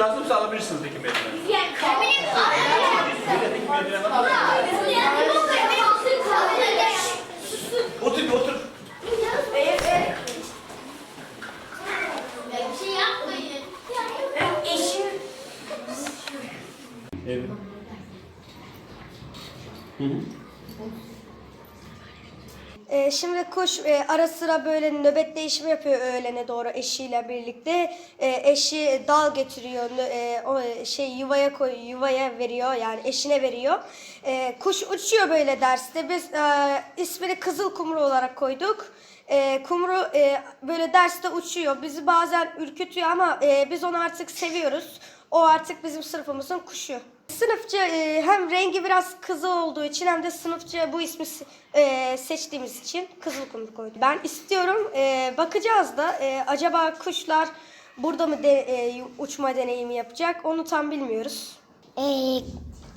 lazımsa alabilirsiniz peki mı? Otur bir otur. Evet. Ee, şimdi kuş e, ara sıra böyle nöbet değişimi yapıyor öğlene doğru eşiyle birlikte. Ee, eşi dal getiriyor, e, o şey yuvaya koy, yuvaya veriyor yani eşine veriyor. Ee, kuş uçuyor böyle derste. Biz e, ismini Kızıl Kumru olarak koyduk. Ee, kumru e, böyle derste uçuyor. Bizi bazen ürkütüyor ama e, biz onu artık seviyoruz. O artık bizim sınıfımızın kuşu. Sınıfça e, hem rengi biraz kızıl olduğu için hem de sınıfça bu ismi e, seçtiğimiz için Kızılkumru koydu. Ben istiyorum, e, bakacağız da e, acaba kuşlar burada mı de, e, uçma deneyimi yapacak onu tam bilmiyoruz. Ee,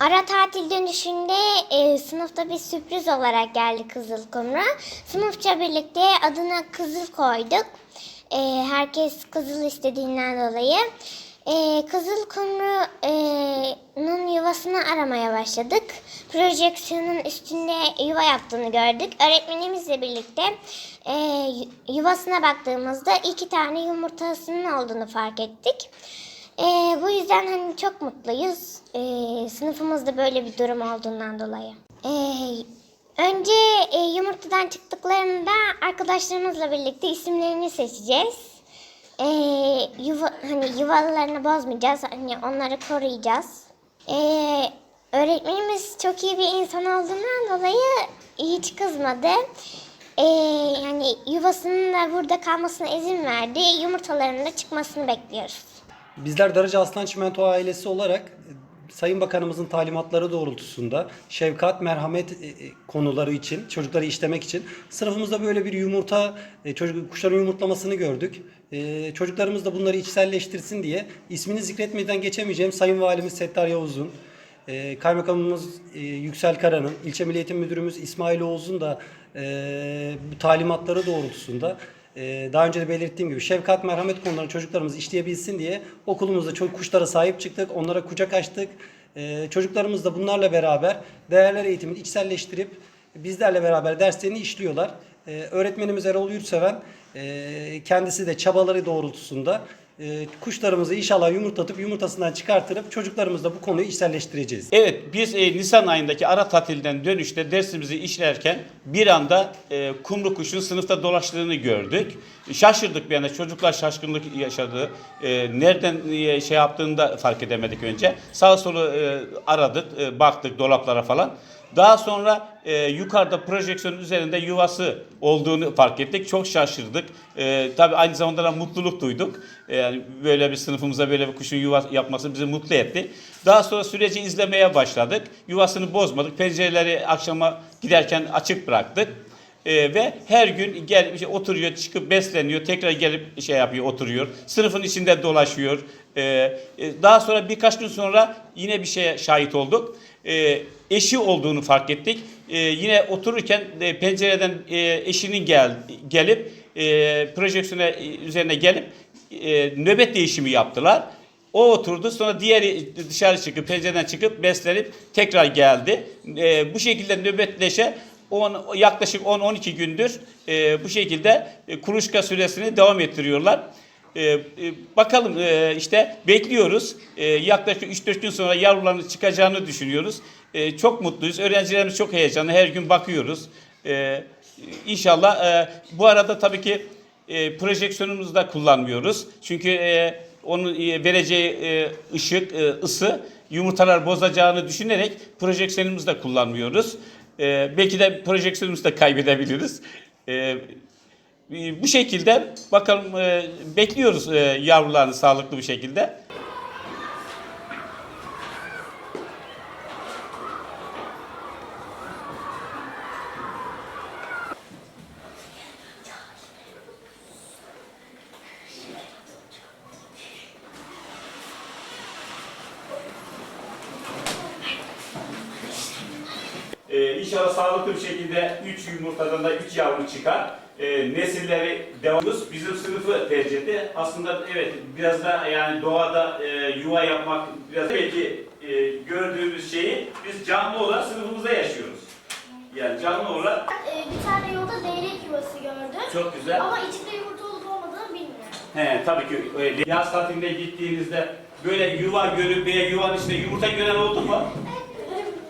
ara tatil dönüşünde e, sınıfta bir sürpriz olarak geldi Kızılkumru. Sınıfça birlikte adına Kızıl koyduk. Ee, herkes Kızıl istediğinden dolayı. Ee, Kızılkumru'nun yuvasını aramaya başladık. Projeksiyonun üstünde yuva yaptığını gördük. Öğretmenimizle birlikte e, yuvasına baktığımızda iki tane yumurtasının olduğunu fark ettik. Ee, bu yüzden hani çok mutluyuz. Ee, sınıfımızda böyle bir durum olduğundan dolayı. Ee, önce e, yumurtadan çıktıklarında arkadaşlarımızla birlikte isimlerini seçeceğiz. Ee, yuva, hani yuvalarını bozmayacağız. Hani onları koruyacağız. Ee, öğretmenimiz çok iyi bir insan olduğundan dolayı hiç kızmadı. Ee, yani yuvasının da burada kalmasına izin verdi. Yumurtalarının da çıkmasını bekliyoruz. Bizler Darıca Aslan Çimento ailesi olarak e, Sayın Bakanımızın talimatları doğrultusunda şefkat, merhamet e, e, konuları için, çocukları işlemek için sınıfımızda böyle bir yumurta, e, çocuk kuşların yumurtlamasını gördük. Çocuklarımız da bunları içselleştirsin diye ismini zikretmeden geçemeyeceğim Sayın Valimiz Settar Yavuz'un, Kaymakamımız Yüksel Kara'nın, İlçe Milli Eğitim Müdürümüz İsmail Oğuz'un da bu talimatları doğrultusunda daha önce de belirttiğim gibi şefkat merhamet konularını çocuklarımız işleyebilsin diye okulumuzda çok kuşlara sahip çıktık. Onlara kucak açtık. E, çocuklarımız da bunlarla beraber değerler eğitimini içselleştirip bizlerle beraber derslerini işliyorlar. E, öğretmenimiz Erol Yurtseven kendisi de çabaları doğrultusunda e, kuşlarımızı inşallah yumurtatıp yumurtasından çıkartırıp çocuklarımızla bu konuyu içselleştireceğiz. Evet biz e, Nisan ayındaki ara tatilden dönüşte dersimizi işlerken bir anda e, kumru kuşun sınıfta dolaştığını gördük. Şaşırdık bir anda çocuklar şaşkınlık yaşadı. E, nereden e, şey yaptığını da fark edemedik önce. Sağa solu e, aradık, e, baktık dolaplara falan. Daha sonra e, yukarıda projeksiyonun üzerinde yuvası olduğunu fark ettik. Çok şaşırdık. E, tabii aynı zamanda da mutluluk duyduk. E, yani böyle bir sınıfımıza böyle bir kuşun yuva yapması bizi mutlu etti. Daha sonra süreci izlemeye başladık. Yuvasını bozmadık. Pencereleri akşama giderken açık bıraktık. E, ve her gün gel işte oturuyor, çıkıp besleniyor, tekrar gelip şey yapıyor, oturuyor. Sınıfın içinde dolaşıyor. E, e, daha sonra birkaç gün sonra yine bir şeye şahit olduk. E, eşi olduğunu fark ettik. E, yine otururken e, pencereden e, eşinin gel gelip e, projeksiyona e, üzerine gelip e, nöbet değişimi yaptılar. O oturdu sonra diğeri dışarı çıkıp pencereden çıkıp beslenip tekrar geldi. E, bu şekilde nöbetleşe 10, yaklaşık 10-12 gündür e, bu şekilde e, kuluçka süresini devam ettiriyorlar. E, e, bakalım e, işte bekliyoruz. E, yaklaşık 3-4 gün sonra yavruların çıkacağını düşünüyoruz. E, çok mutluyuz. Öğrencilerimiz çok heyecanlı. Her gün bakıyoruz. E, inşallah e, bu arada tabii ki e, projeksiyonumuzu da kullanmıyoruz. Çünkü e, onun e, vereceği e, ışık, e, ısı yumurtalar bozacağını düşünerek projeksiyonumuzu da kullanmıyoruz. E, belki de projeksiyonumuzu da kaybedebiliriz. E, bu şekilde bakalım e, bekliyoruz e, yavrularını sağlıklı bir şekilde. Ee, inşallah sağlıklı bir şekilde 3 yumurtadan da 3 yavru çıkar. E, nesilleri devamımız bizim sınıfı tercih etti. Aslında evet biraz da yani doğada e, yuva yapmak biraz belki e, gördüğümüz şeyi biz canlı olarak sınıfımızda yaşıyoruz. Yani canlı olarak Ee, bir tane yolda leylek yuvası gördüm. çok güzel. Ama içinde yumurta olup olmadığını bilmiyorum. He tabii ki e, yaz tatiline gittiğinizde böyle yuva görüp veya yuvanın içinde yumurta gören oldu mu?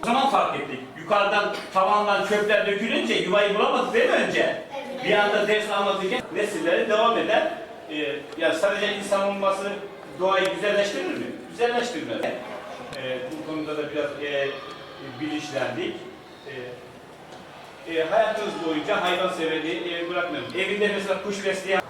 O zaman fark ettik. Yukarıdan tavandan çöpler dökülünce yuvayı bulamadık değil mi önce? Bir anda ders anlatırken nesilleri devam eden e, yani sadece insan olması doğayı güzelleştirir mi? Güzelleştirmez. E, bu konuda da biraz e, bilinçlendik. E, e, hayatınız boyunca hayvan severliği e, bırakmayın. Evinde mesela kuş besleyen